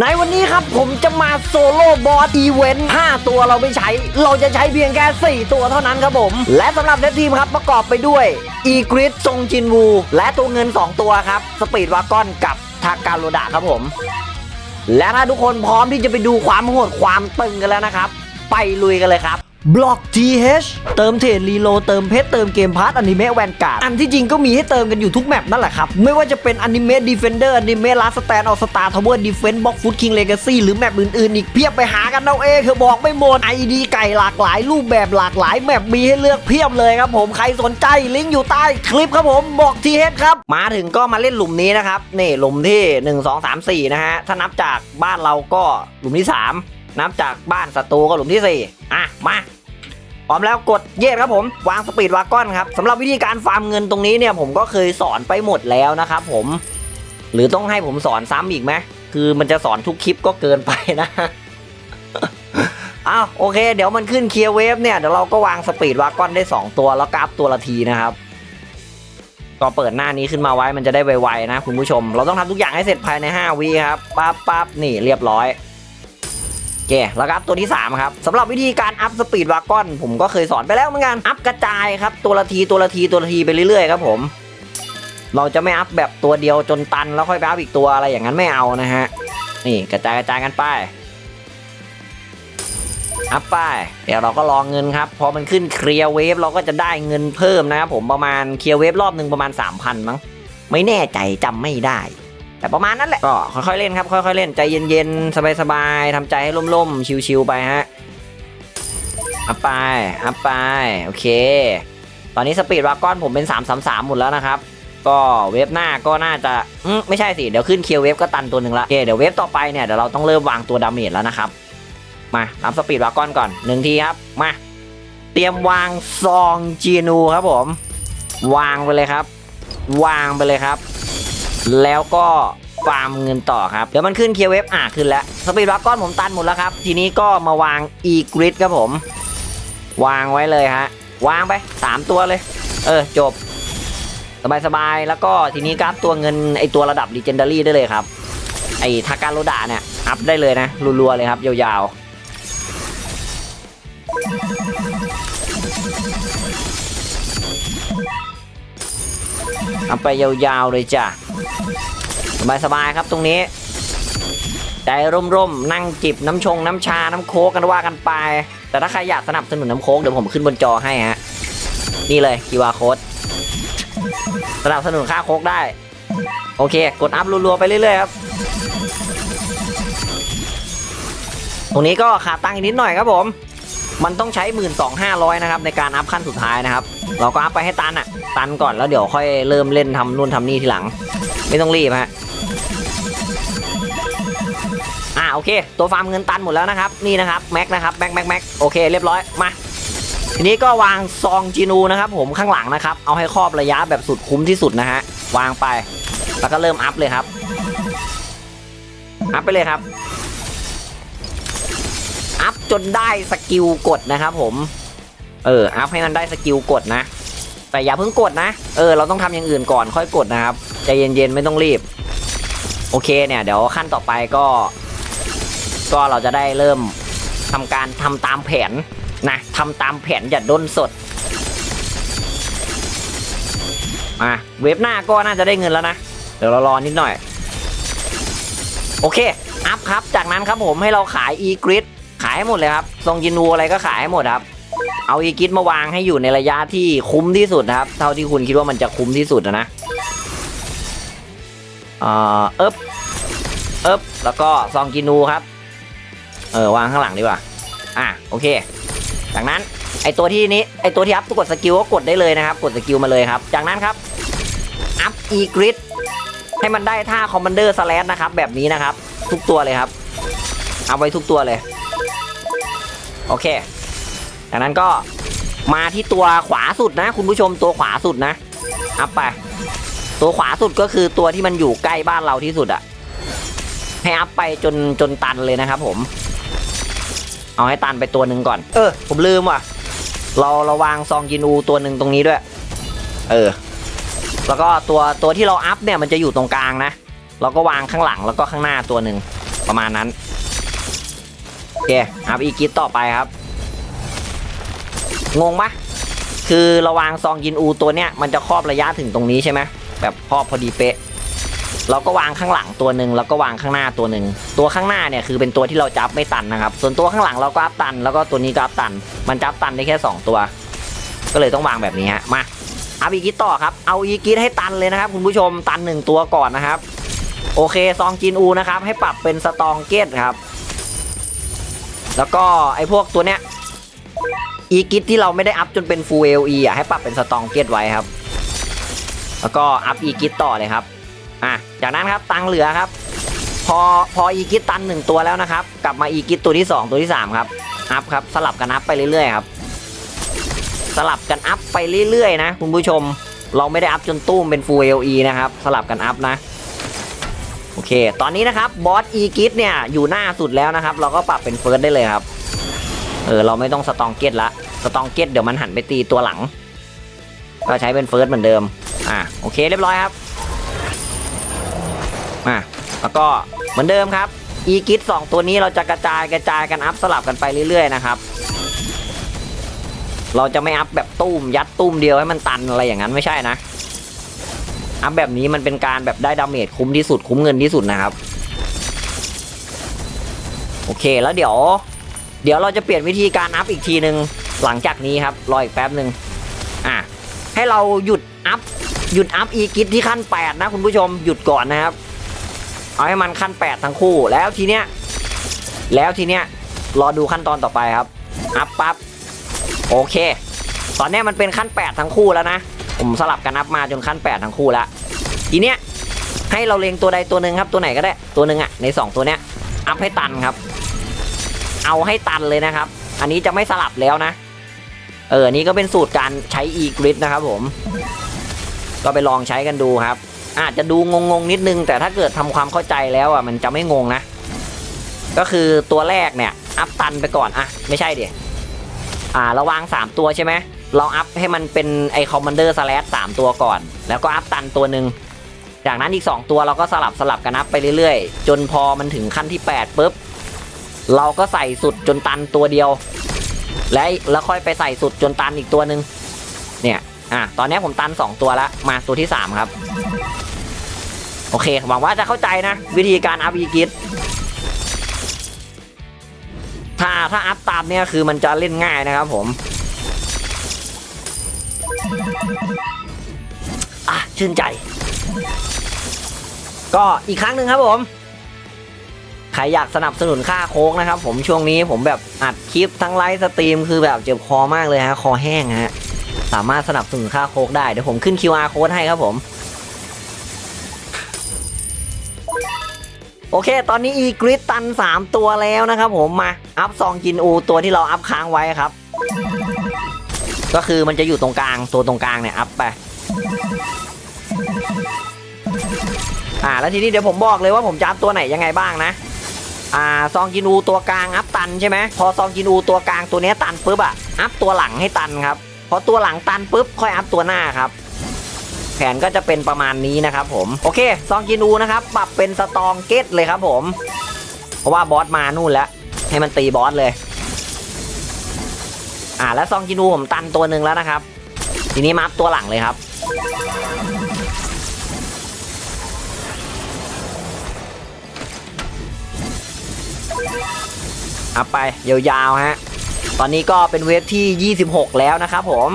ในวันนี้ครับผมจะมาโซโล่บอสอีเวนต์5ตัวเราไม่ใช้ เราจะใช้เพียงแค่ 4 ตัวเท่านั้นครับผม และสำหรับเซตทีมครับประกอบไปด้วยอีกริดซงจินวู และตัวเงิน 2 ตัวครับ สปีดวากอนกับทาการโรดะครับผม และถ้าทุกคนพร้อมที่จะไปดูความโหดความตึงกันแล้วนะครับ ไปลุยกันเลยครับ บล็อก GH เติมเทรดรีโลเติมเพชรเติมเกมพาร์ตอนิเมะแวนการ์ดอันที่จริงก็มีให้เติมกันอยู่ทุกแมปนั่นแหละครับ ไม่ว่าจะเป็นอนิเมะดีเฟนเดอร์อนิเมะลาสแตนออสตาทาวเวอร์ดีเฟนต์บล็อกฟุตคิงเลกาซี่หรือแมปอื่นๆ อีกเพียบไปหากันเอาเองเธอบอกไม่หมดไอดีไก่หลากหลายรูปแบบหลากหลายแมปมีให้เลือกเพียบเลยครับผมใครสนใจลิงก์อยู่ใต้คลิปครับผมบอกทีเฮดครับมาถึงก็มาเล่นหลุมนี้นะครับนี่หลุมที่ 1 2 3 4นะฮะถ้านับจากบ้านเราก็หลุมที่ 3 นับจากบ้านศัตรูก็หลุมที่ 4 อะ มาพร้อมแล้วกดเย็ดครับผมวางสปีดวากอนครับสำหรับวิธีการฟาร์มเงินตรงนี้เนี่ยผมก็เคยสอนไปหมดแล้วนะครับผม หรือต้องให้ผมสอนซ้ำอีกไหมคือมันจะสอนทุกคลิปก็เกินไปนะอ้าวโอเค เดี๋ยวมันขึ้นเคลียร์เวฟเนี่ยเดี๋ยวเราก็วางสปีดวากอนได้ 2 ตัวแล้วกราฟตัวละทีนะครับก็เปิดหน้านี้ขึ้นมาไว้มันจะได้ไวๆนะคุณผู้ชม เราต้องทำทุกอย่างให้เสร็จภายใน 5วิครับปั๊บปั๊บนี่เรียบร้อย เคแล้วครับตัวที่ 3 ครับสำหรับวิธีการอัพสปีดวากอนผมก็เคยสอนไปแล้วเหมือนกัน อัพกระจายครับ ตัวละทีตัวละทีตัวละทีไปเรื่อยๆครับผม เราจะไม่อัพแบบตัวเดียวจนตันแล้วค่อยไปอัพอีกตัวอะไรอย่างนั้นไม่เอานะฮะ นี่กระจายกระจายกันไป อัพไป เดี๋ยวเราก็รองเงินครับ พอมันขึ้นเคลียร์เวฟเราก็จะได้เงินเพิ่มนะครับผมประมาณเคลียร์เวฟรอบหนึ่งประมาณ 3,000มั้ง ไม่แน่ใจจำไม่ได้ แต่ประมาณนั้นแหละก็ค่อยๆเล่นครับค่อยๆเล่นใจเย็นๆสบายๆทำใจให้ล่มๆชิวๆไปฮะอัพไปอัพไปโอเค ตอนนี้สปีดวากอนผมเป็น 333 หมดแล้วนะครับ ก็เวฟหน้าก็น่าจะไม่ใช่สิ เดี๋ยวขึ้นเคียวเวฟก็ตันตัวหนึ่งละโอเคเดี๋ยวเวฟต่อไปเนี่ยเดี๋ยวเราต้องเริ่มวางตัวดาเมจแล้วนะครับ มารับสปีดวากอนก่อนหนึ่งทีครับ มา เตรียมวางซองจีนูครับผม วางไปเลยครับ วางไปเลยครับ แล้วก็ฟาร์มเงินต่อครับ เดี๋ยวมันขึ้นเคียร์เวฟอะขึ้นแล้ว สปีดวาก้อนผมตันหมดแล้วครับ ทีนี้ก็มาวางอีกริดครับผม วางไว้เลยฮะ วางไป 3 ตัวเลย เออ จบ สบายๆ แล้วก็ทีนี้กราฟตัวเงินไอตัวระดับ Legendary ได้เลยครับ ไอทาการโรดาเนี่ย อัพได้เลยนะ รัวๆ เลยครับ ยาวๆ อัพไปยาวๆเลยจ้ะสบายๆครับตรงนี้ ใจร่มๆนั่งจิบน้ำชงน้ำชาน้ำโค้กกันว่ากันไป แต่ถ้าใครอยากสนับสนุนน้ำโค้กเดี๋ยวผมขึ้นบนจอให้ฮะนี่เลย QR code สนับสนุนค่าโค้กได้ โอเค กดอัพรัวๆไปเรื่อยๆครับ ตรงนี้ก็ขาดตังค์อีกนิดหน่อยครับผม มันต้องใช้ 1 2 5 0 0 นะครับในการอัพขั้นสุดท้ายนะครับ เราก็อัพไปให้ตันอะตันก่อนแล้วเดี๋ยวค่อยเริ่มเล่นทำนู่นทำนี่ทีหลัง ไม่ต้องรีบฮะอ่าโอเค ตัวฟาร์มเงินตันหมดแล้วนะครับนี่นะครับแม็กนะครับแม็กแม็กแม็กโอเคเรียบร้อยมาทีนี้ก็วางซองจีนูนะครับผมข้างหลังนะครับ เอาให้ครอบระยะแบบสุดคุ้มที่สุดนะฮะวางไป แล้วก็เริ่มอัพเลยครับ อัพไปเลยครับ อัพจนได้สกิลกดนะครับผม เออ อัพให้มันได้สกิลกดนะ แต่อย่าเพิ่งกดนะ เออ เราต้องทำอย่างอื่นก่อนค่อยกดนะครับ ใจเย็นๆไม่ต้องรีบ โอเคเนี่ย เดี๋ยวขั้นต่อไปก็ ก็เราจะได้เริ่มทำการทำตามแผนนะทำตามแผนอย่าด้นสดมาเว็บหน้าก็น่าจะได้เงินแล้วนะ เดี๋ยวเรารอนิดหน่อย โอเค อัพครับ จากนั้นครับผมให้เราขายอีกริด ให้หมดเลยครับทรงจินูอะไรก็ขายให้หมดครับ เอาอีกิดมาวางให้อยู่ในระยะที่คุ้มที่สุดนะครับ เท่าที่คุณคิดว่ามันจะคุ้มที่สุดนะเอ่อเอ๊บเอ๊บแล้วก็ซองกินูครับ เออวางข้างหลังดีกว่า อะโอเค จากนั้นไอตัวที่นี้ไอตัวที่อัพกดสกิลก็กดได้เลยนะครับ กดสกิลมาเลยครับ จากนั้นครับอัพอีกริดให้มันได้ท่าคอมมานเดอร์สแลนนะครับ แบบนี้นะครับ ทุกตัวเลยครับ เอาไว้ทุกตัวเลย โอเคจากนั้นก็มาที่ตัวขวาสุดนะ คุณผู้ชมตัวขวาสุดนะอัพไป ตัวขวาสุดก็คือตัวที่มันอยู่ใกล้บ้านเราที่สุดอะให้อัพไปจนจนตันเลยนะครับผม เอาให้ตันไปตัวหนึ่งก่อน เออ ผมลืมว่ะ เราเราวางซองจินูตัวหนึ่งตรงนี้ด้วย เออ แล้วก็ตัวตัวที่เราอัพเนี่ยมันจะอยู่ตรงกลางนะเราก็วางข้างหลังแล้วก็ข้างหน้าตัวหนึ่งประมาณนั้น เคอัพอีกิตต่อไปครับ งงปะคือระวางซองกินอูตัวเนี้ยมันจะครอบระยะถึงตรงนี้ใช่ไหมแบบครอบพอดีเป๊ะ เราก็วางข้างหลังตัวหนึ่งแล้วก็วางข้างหน้าตัวหนึ่งตัวข้างหน้าเนี่ยคือเป็นตัวที่เราจับไม่ตันนะครับ ส่วนตัวข้างหลังเราก็อัพตัน แล้วก็ตัวนี้ก็อัพตัน มันจับตันได้แค่ 2 ตัว ก็เลยต้องวางแบบนี้ฮะมาอัพอีกิตต่อครับเอาอีกิตให้ตันเลยนะครับ คุณผู้ชมตันหนึ่งตัวก่อนนะครับ โอเคซองจินอูนะครับให้ปรับเป็นสตองเกตครับ แล้วก็ไอ้พวกตัวเนี้ยอีกิตที่เราไม่ได้อัพจนเป็นฟูลเอลีอะให้ปรับเป็นสตองเกตไว้ครับ แล้วก็อัพอีกิตต่อเลยครับอะจากนั้นครับตังเหลือครับ พอพออีกิตตันหนึ่งตัวแล้วนะครับ กลับมาอีกิตตัวที่ 2 ตัวที่ 3 ครับ อัพครับสลับกันอัพไปเรื่อยๆครับ สลับกันอัพไปเรื่อยๆนะคุณผู้ชม เราไม่ได้อัพจนตู้มเป็น Full LE นะครับ สลับกันอัพนะ โอเค ตอนนี้นะครับบอสอีกิตเนี่ยอยู่หน้าสุดแล้วนะครับ เราก็ปรับเป็นเฟิร์สได้เลยครับ เออเราไม่ต้องสตองเกตละ สตองเกตเดี๋ยวมันหันไปตีตัวหลัง ก็ใช้เป็นเฟิร์สเหมือนเดิม อะโอเคเรียบร้อยครับอะแล้วก็เหมือนเดิมครับอีกิทสองตัวนี้เราจะกระจายกระจายกันอัพสลับกันไปเรื่อยๆนะครับ เราจะไม่อัพแบบตุ้มยัดตุ้มเดียวให้มันตันอะไรอย่างนั้นไม่ใช่นะ อัพแบบนี้มันเป็นการแบบได้ดาเมจคุ้มที่สุดคุ้มเงินที่สุดนะครับ โอเคแล้วเดี๋ยว เดี๋ยวเราจะเปลี่ยนวิธีการอัพอีกทีหนึ่งหลังจากนี้ครับรออีกแป๊บหนึ่งอะให้เราหยุดอัพหยุดอัพอีกิทที่ขั้น 8 นะคุณผู้ชมหยุดก่อนนะครับ เอาให้มันขั้น 8 ทั้งคู่แล้วทีเนี้ยแล้วทีเนี้ยรอดูขั้นตอนต่อไปครับอัพปั๊บโอเค ตอนนี้มันเป็นขั้น 8 ทั้งคู่แล้วนะ ผมสลับกันอัพมาจนขั้น 8 ทั้งคู่แล้วทีเนี้ยให้เราเลงตัวใดตัวหนึ่งครับตัวไหนก็ได้ตัวหนึ่งอะใน 2 ตัวเนี้ยอัพให้ตันครับ เอาให้ตันเลยนะครับ อันนี้จะไม่สลับแล้วนะเออนี่ก็เป็นสูตรการใช้ e-grid นะครับผม ก็ไปลองใช้กันดูครับ อาจจะดูงงๆนิดนึง แต่ถ้าเกิดทำความเข้าใจแล้วอะมันจะไม่งงนะ ก็คือตัวแรกเนี่ย อัพตันไปก่อนอะไม่ใช่เดี๋ยอ่าระวาง 3 ตัวใช่ไหม เราอัพให้มันเป็นไอคอมมานเดอร์สแลสสามตัวก่อน แล้วก็อัพตันตัวหนึ่งจากนั้นอีก 2 ตัวเราก็สลับสลับกันอัพไปเรื่อยๆ จนพอมันถึงขั้นที่8ปุ๊บเราก็ใส่สุดจนตันตัวเดียว และแล้วค่อยไปใส่สุดจนตันอีกตัวหนึ่งเนี่ยอะตอนนี้ผมตัน 2 ตัวแล้วมาตัวที่ 3 ครับ โอเคหวังว่าจะเข้าใจนะ วิธีการอัพอีกิทถ้าถ้าอัพตามเนี่ยคือมันจะเล่นง่ายนะครับผม อะชื่นใจ ก็อีกครั้งหนึ่งครับผม ใครอยากสนับสนุนค่าโค้กนะครับ ผมช่วงนี้ผมแบบอัดคลิปทั้งไลฟ์สตรีมคือแบบเจ็บคอมากเลยฮะ คอแห้งฮะ สามารถสนับสนุนค่าโค้กได้ เดี๋ยวผมขึ้น QR code ให้ครับผม โอเค ตอนนี้อีกริดตัน 3 ตัวแล้วนะครับผมมา อัพซองจินอูตัวที่เราอัพค้างไว้ครับ ก็คือมันจะอยู่ตรงกลางตัวตรงกลางเนี่ยอัพไปอ่าแล้วทีนี้เดี๋ยวผมบอกเลยว่าผมจะอัพตัวไหนยังไงบ้างนะอ่าซองจินูตัวกลางอัพตันใช่ไหมพอซองจินูตัวกลางตัวเนี้ยตันปุ๊บอะอัพตัวหลังให้ตันครับพอตัวหลังตันปุ๊บค่อยอัพตัวหน้าครับ แผนก็จะเป็นประมาณนี้นะครับผมโอเคซองจินูนะครับปรับเป็นสตองเกตเลยครับผม เพราะว่าบอสมานู่นแล้วให้มันตีบอสเลย อ่าแล้วซองจินูผมตันตัวหนึ่งแล้วนะครับ ทีนี้มาอัพตัวหลังเลยครับ อัพไปยาวๆฮะ ตอนนี้ก็เป็นเวฟที่ 26 แล้วนะครับผม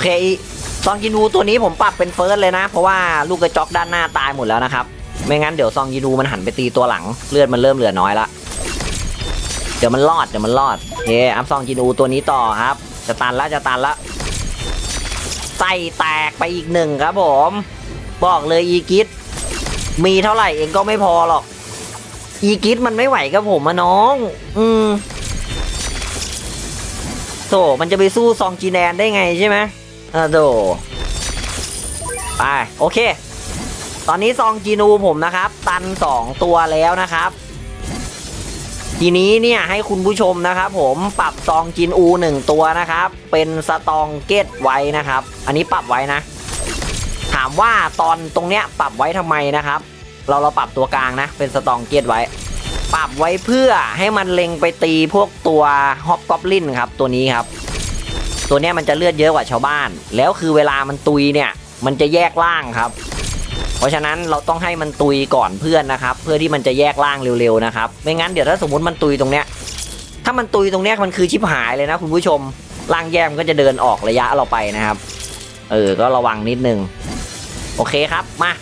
เคซองยินูตัวนี้ผมปรับเป็นเฟิร์สเลยนะ เพราะว่าลูกกระจอกด้านหน้าตายหมดแล้วนะครับ ไม่งั้นเดี๋ยวซองยินูมันหันไปตีตัวหลังเลือดมันเริ่มเหลือน้อยละเดี๋ยวมันรอดเดี๋ยวมันรอดโอเคอัพซองจินูตัวนี้ต่อครับ จะตันละจะตันละไส้แตกไปอีกหนึ่งครับผม บอกเลยอีกิทมีเท่าไหร่เองก็ไม่พอหรอก อีกิทมันไม่ไหวกับผมอะน้อง อืมโถมันจะไปสู้ซองจีแนนได้ไงใช่ไหม ออโถไปโอเค ตอนนี้ซองจีนูผมนะครับ ตัน 2 ตัวแล้วนะครับ ทีนี้เนี่ยให้คุณผู้ชมนะครับผมปรับซองจินอูหนึ่งตัวนะครับ เป็นสตองเกตไว้นะครับ อันนี้ปรับไว้นะ ถามว่าตอนตรงเนี้ยปรับไว้ทำไมนะครับ เราเราปรับตัวกลางนะ เป็นสตองเกตไว้ ปรับไว้เพื่อให้มันเล็งไปตีพวกตัวฮอปกอบลินครับตัวนี้ครับ ตัวเนี้ยมันจะเลือดเยอะกว่าชาวบ้าน แล้วคือเวลามันตุยเนี่ย มันจะแยกล่างครับ เพราะฉะนั้นเราต้องให้มันตุยก่อนเพื่อนนะครับ เพื่อที่มันจะแยกล่างเร็วๆนะครับ ไม่งั้นเดี๋ยวถ้าสมมติมันตุยตรงเนี้ย ถ้ามันตุยตรงเนี้ยมันคือชิบหายเลยนะคุณผู้ชม ล่างแยกมนก็จะเดินออกระยะเราไปนะครับ เออ ก็ระวังนิดนึง โอเคครับ มา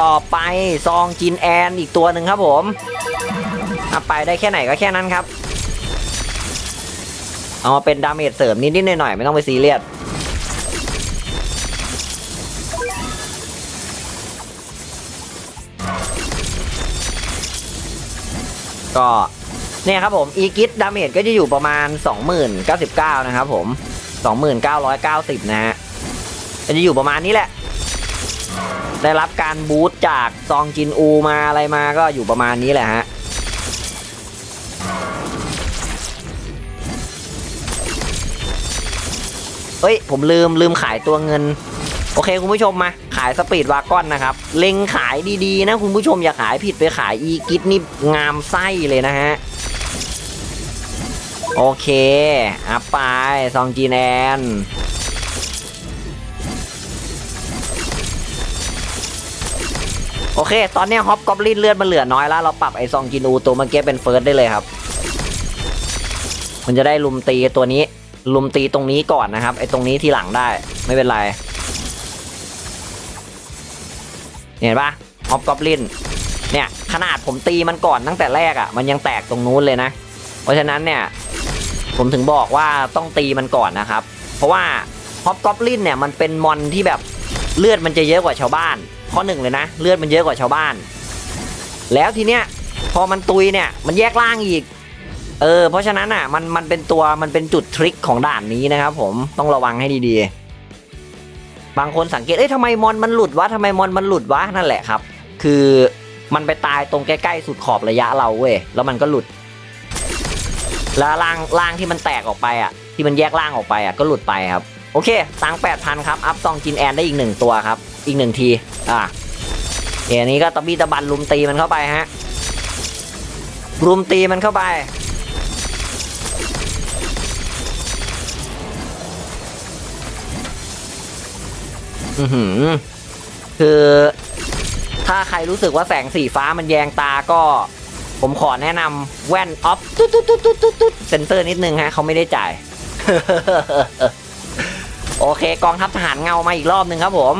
ต่อไปซองจินแอนอีกตัวหนึ่งครับผมไปได้แค่ไหนก็แค่นั้นครับ เอามาเป็นดาเมจเสริมนิดๆหน่อยๆไม่ต้องไปซีเรียสก็เนี่ยครับผมอีกิทดาเมจก็จะอยู่ประมาณ 20,099 นะครับผม 2990 นะฮะก็จะอยู่ประมาณนี้แหละ ได้รับการบูสต์จากซองจินอูมาอะไรมาก็อยู่ประมาณนี้แหละฮะ เฮ้ย ผมลืมลืมขายตัวเงิน โอเคคุณผู้ชมมา ขายสปีดวากอนนะครับ เล็งขายดีๆ นะคุณผู้ชมอย่าขายผิดไปขายอีกิฟนี่งามไส้เลยนะฮะ โอเคอัพไปซองจีแนนโอเค ตอนนี้ฮอปกอบลินเลือดมันเหลือน้อยแล้ว เราปรับไอซองจินูตัวเมื่อกี้เป็นเฟิร์สได้เลยครับ มันจะได้ลุมตีตัวนี้ ลุมตีตรงนี้ก่อนนะครับ ไอ้ตรงนี้ทีหลังได้ไม่เป็นไรเห็นปะฮอปกอบลินเนี่ยขนาดผมตีมันก่อนตั้งแต่แรกอะ่ะ มันยังแตกตรงนู้นเลยนะ เพราะฉะนั้นเนี่ย ผมถึงบอกว่าต้องตีมันก่อนนะครับ เพราะว่าฮอปกอบลินเนี่ยมันเป็นมอนที่แบบเลือดมันจะเยอะกว่าชาวบ้าน ข้อหนึ่งเลยนะ เลือดมันเยอะกว่าชาวบ้าน แล้วทีเนี้ยพอมันตุยเนี่ยมันแยกล่างอีก เออเพราะฉะนั้นอะมันมันเป็นตัวมันเป็นจุดทริคของด่านนี้นะครับผมต้องระวังให้ดีๆ บางคนสังเกตเอ้ยทำไมมอนมันหลุดวะทำไมมอนมันหลุดวะนั่นแหละครับ คือมันไปตายตรงใกล้ๆสุดขอบระยะเราเว้ยแล้วมันก็หลุด แล้วล่างล่างที่มันแตกออกไปอะ ที่มันแยกล่างออกไปอะก็หลุดไปครับ โอเคตังแปดพันครับอัพซองจินแอนได้อีกหนึ่งตัวครับ อีกหนึ่งทีอะเดี๋นี้ก็ตะบี้ตะบันลุมตีมันเข้าไปฮะรุมตีมันเข้าไป อือหือ คือถ้าใครรู้สึกว่าแสงสีฟ้ามันแยงตาก็ ผมขอแนะนำแว่นออฟตุ๊ดตุ๊ดตุ๊ดตุ๊ดตุ๊ดตุ๊ดเซนเซอร์นิดนึงฮะเขาไม่ได้จ่าย โอเค กองทัพทหารเงามาอีกรอบหนึ่งครับผม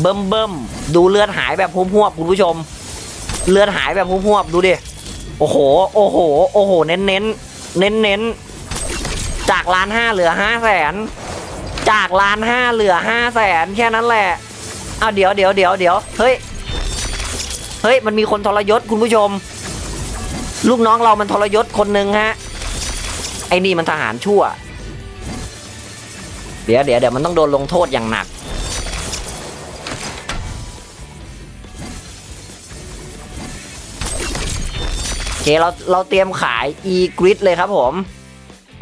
เบิ่มเบิ่มดูเลือดหายแบบพุ่มพวบคุณผู้ชม เลือดหายแบบพุ่มพวบดูดิ โอ้โห โอ้โห โอ้โห เน้นเน้นเน้นเน้นจากล้านห้าเหลือห้าแสน จากล้านห้าเหลือห้าแสนแค่นั้นแหละเอาเดี๋ยวเดี๋ยวเดี๋ยวเดี๋ยวเฮ้ยเฮ้ยมันมีคนทรยศคุณผู้ชม ลูกน้องเรามันทรยศคนหนึ่งฮะไอ้นี่มันทหารชั่ว เดี๋ยวเดี๋ยวเดี๋ยวมันต้องโดนลงโทษอย่างหนัก โอเคเราเราเตรียมขาย e grid เลยครับผม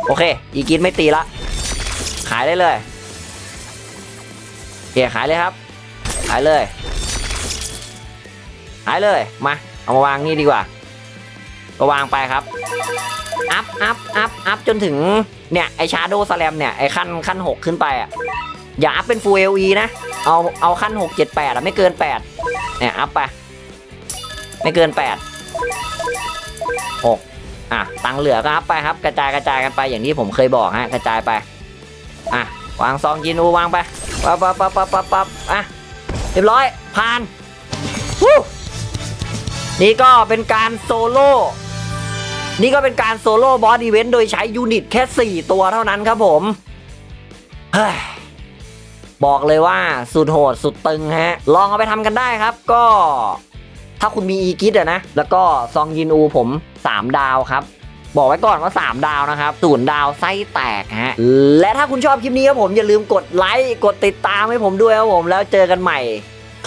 โอเค e grid ไม่ตีละ ขายได้เลย เคขายเลยครับ ขายเลย ขายเลย มา เอามาวางนี่ดีกว่า ก็วางไปครับ อัพอัพอัพอัพจนถึง เนี่ย ไอชาร์โดสแลมเนี่ย ไอขั้นขั้นหกขึ้นไปอะ อย่าอัพเป็น Full LE นะ เอาเอาขั้นหกเจ็ดแปดอะ ไม่เกินแปดเนี่ยอัพไป ไม่เกินแปดหกอะ ตังเหลือก็อัพไปครับ กระจายกระจายกันไปอย่างที่ผมเคยบอกฮะ กระจายไป อะ วางซองจินูวางไป ปั๊บปั๊บปั๊บปั๊บปั๊บปั๊บอะเรียบร้อยผ่านวู้นี่ก็เป็นการโซโล่นี่ก็เป็นการโซโล่บอสอีเวนต์โดยใช้ยูนิตแค่ 4 ตัวเท่านั้นครับผมเฮ้ยบอกเลยว่าสุดโหดสุดตึงฮะ ลองเอาไปทำกันได้ครับ ก็ ถ้าคุณมีอีกิทอะนะ แล้วก็ซองยินอูผม 3 ดาวครับ บอกไว้ก่อนว่า 3 ดาวนะครับศูนย์ดาวไส้แตกฮะและถ้าคุณชอบคลิปนี้ครับผมอย่าลืมกดไลค์กดติดตามให้ผมด้วยครับผมแล้วเจอกันใหม่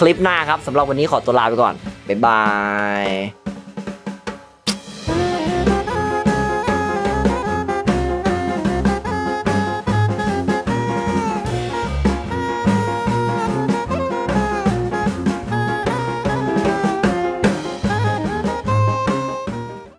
คลิปหน้าครับสำหรับวันนี้ขอตัวลาไปก่อนบ๊ายบาย